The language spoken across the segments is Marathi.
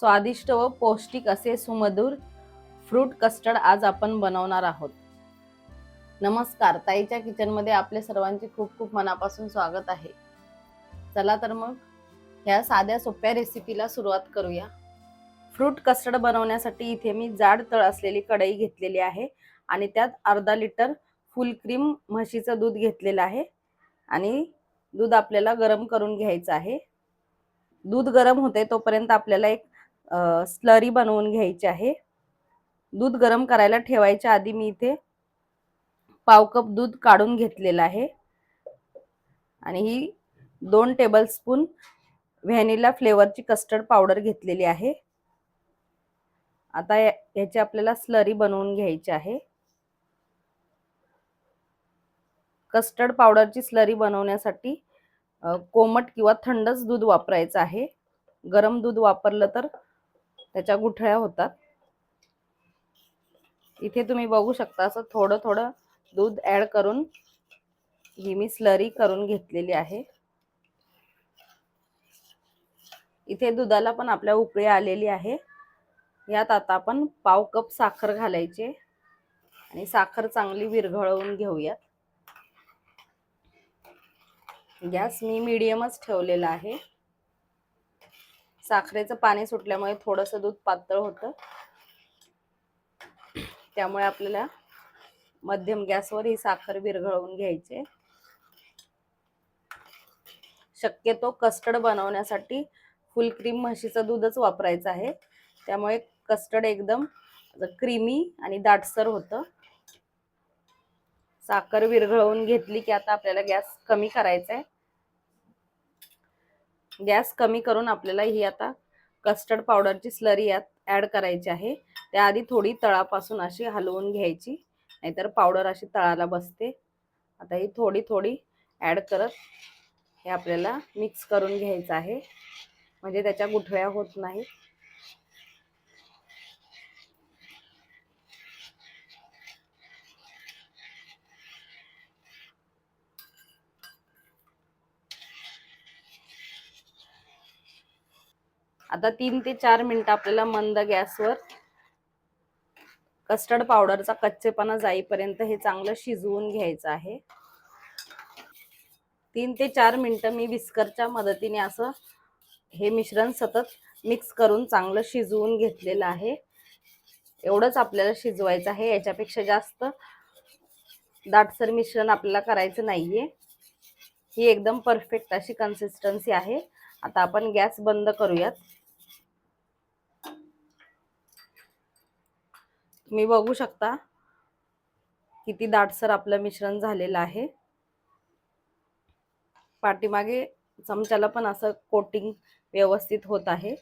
स्वादिष्ट व पौष्टिक असे सुमधुर फ्रूट कस्टर्ड आज आपण बनवणार आहोत. नमस्कार ताईच्या किचनमध्ये आपले सर्वांचे खूप खूप मनापासून स्वागत आहे. चला तर मग ह्या साध्या सोप्या रेसिपीला सुरुवात करूया. फ्रूट कस्टर्ड बनवण्यासाठी इथे मी जाड तळ असलेली कढई घेतलेली आहे आणि त्यात अर्धा लिटर फुल क्रीम म्हशीचं दूध घेतलेलं आहे आणि दूध आपल्याला गरम करून घ्यायचं आहे. दूध गरम होते तोपर्यंत आपल्याला एक स्लरी बनवून घ्यायची आहे. दूध गरम करायला ठेवायच्या आधी मी इथे पाव कप दूध काढून घेतलेलं आहे. आणि ही दोन टेबलस्पून व्हॅनिला फ्लेवरची कस्टर्ड पावडर घेतलेली आहे. आता याची आपल्याला स्लरी बनवून घ्यायची आहे. कस्टर्ड पावडरची स्लरी बनवण्यासाठी कोमट किंवा थंडच दूध वापरायचं आहे. गरम दूध वापरलं तर त्याच्या गुठळ्या होतात. इथे तुम्ही बघू शकता असं थोडं थोडं दूध ऍड करून ही मी स्लरी करून घेतलेली आहे. इथे दुधाला पण आपल्या उकळी आलेली आहे. यात आता आपण पाव कप साखर घालायचे आणि साखर चांगली विरघळवून घेऊयात. गॅस मी मीडियमच ठेवलेला आहे. साखरेचं पाणी सुटल्यामुळे थोडंसं दूध पातळ होतं. त्यामुळे आपल्याला मध्यम गॅसवर ही साखर विरघळवून घ्यायचे शक्यतो कस्टर्ड बनवण्यासाठी फुल क्रीम म्हशीचं दूधच वापरायचं आहे. त्यामुळे कस्टर्ड एकदम क्रीमी आणि दाटसर होतं. साखर विरघळवून घेतली की आता आपल्याला गॅस कमी करायचा आहे. गॅस कमी करून आपल्याला ही आता कस्टर्ड पावडरची स्लरी यात ॲड करायची आहे. त्याआधी थोडी तळापासून अशी हलवून घ्यायची नाहीतर पावडर अशी तळाला बसते. आता ही थोडी थोडी ॲड करत हे आपल्याला मिक्स करून घ्यायचं आहे. म्हणजे त्याच्या गुठळ्या होत नाहीत. आता तीन ते चार मिनिटं आपल्याला मंद गॅसवर कस्टर्ड पावडरचा कच्चेपणा जाईपर्यंत हे चांगलं शिजवून घ्यायचं आहे. तीन ते चार मिनिटं मी विस्करच्या मदतीने असं हे मिश्रण सतत मिक्स करून चांगलं शिजवून घेतलेलं आहे. एवढंच आपल्याला शिजवायचं आहे. याच्यापेक्षा जास्त दाटसर मिश्रण आपल्याला करायचं नाहीये. ही एकदम परफेक्ट अशी कन्सिस्टन्सी आहे. आता आपण गॅस बंद करूयात. तुम्ही बघू शकता किती दाटसर आपलं मिश्रण झालेलं आहे. पाठीमागे चमच्याला पण असं कोटिंग व्यवस्थित होत आहे.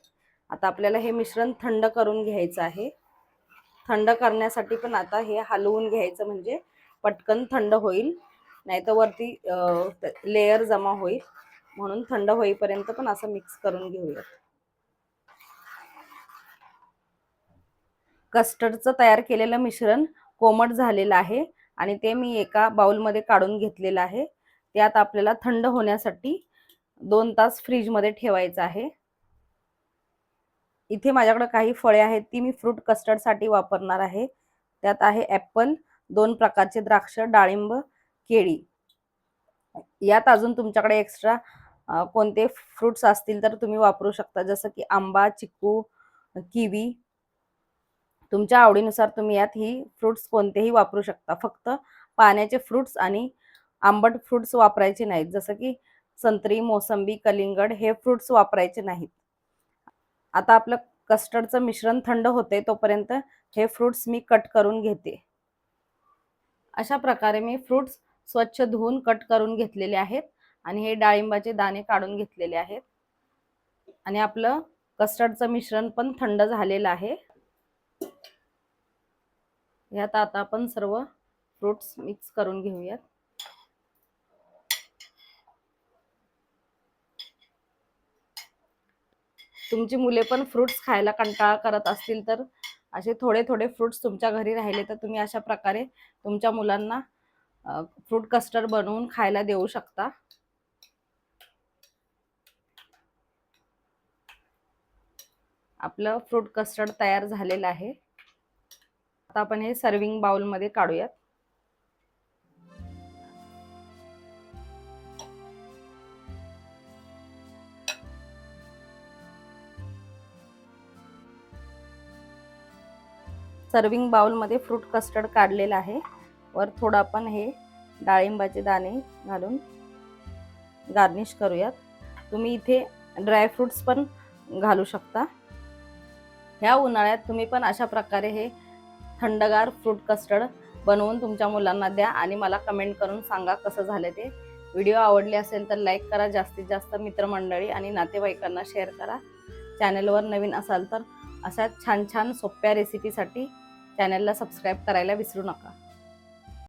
आता आपल्याला हे मिश्रण थंड करून घ्यायचं आहे. थंड करण्यासाठी पण आता हे हलवून घ्यायचं म्हणजे पटकन थंड होईल. नाही तर वरती लेयर जमा होईल. म्हणून थंड होईपर्यंत पण असं मिक्स करून घेऊयात. कस्टर्डचं तयार केलेलं मिश्रण कोमट झालेलं आहे आणि ते मी एका बाउलमध्ये काढून घेतलेलं आहे. त्यात आपल्याला थंड होण्यासाठी दोन तास फ्रीजमध्ये ठेवायचं आहे. इथे माझ्याकडे काही फळे आहेत ती मी फ्रूट कस्टर्डसाठी वापरणार आहे. त्यात आहे ॲपल दोन प्रकारचे द्राक्ष डाळिंब केळी. यात अजून तुमच्याकडे एक्स्ट्रा कोणते फ्रूट्स असतील तर तुम्ही वापरू शकता. जसं की आंबा चिक्कू किवी तुमच्या आवडीनुसार तुम्ही यात ही फ्रुट्स कोणतेही वापरू शकता. फक्त पाण्याचे फ्रुट्स आणि आंबट फ्रुट्स वापरायचे नाहीत. जसं की संत्री मोसंबी कलिंगड हे फ्रुट्स वापरायचे नाहीत. आता आपलं कस्टर्डचं मिश्रण थंड होते तोपर्यंत हे फ्रुट्स मी कट करून घेते. अशा प्रकारे मी फ्रुट्स स्वच्छ धुवून कट करून घेतलेले आहेत आणि हे डाळिंबाचे दाणे काढून घेतलेले आहेत. आणि आपलं कस्टर्डचं मिश्रण पण थंड झालेलं आहे. ह्यात आता आपण सर्व फ्रुट्स मिक्स करून घेऊयात. तुमची मुले पण फ्रुट्स खायला कंटाळा करत असतील तर असे थोडे थोडे फ्रुट्स तुमच्या घरी राहिले तर तुम्ही अशा प्रकारे तुमच्या मुलांना फ्रूट कस्टर्ड बनवून खायला देऊ शकता. आपलं फ्रूट कस्टर्ड तयार झालेलं आहे. आता आपण हे सर्विंग बाउलमध्ये काढूयात. सर्विंग बाउलमध्ये फ्रूट कस्टर्ड काढलेला आहे. वर थोडं आपण हे डाळिंबाचे दाणे घालून गार्निश करूयात. तुम्ही इथे ड्रायफ्रुट्स पण घालू शकता. ह्या उन्हाळ्यात तुम्ही पण अशा प्रकारे हे थंडगार फ्रूट कस्टर्ड बनवून तुमच्या मुलांना द्या आणि मला कमेंट करून सांगा कसं झालं ते. व्हिडिओ आवडले असेल तर लाईक करा जास्तीत जास्त मित्रमंडळी आणि नातेवाईकांना शेअर करा. चॅनलवर नवीन असाल तर अशा छान छान सोप्या रेसिपीसाठी चॅनलला सबस्क्राईब करायला विसरू नका.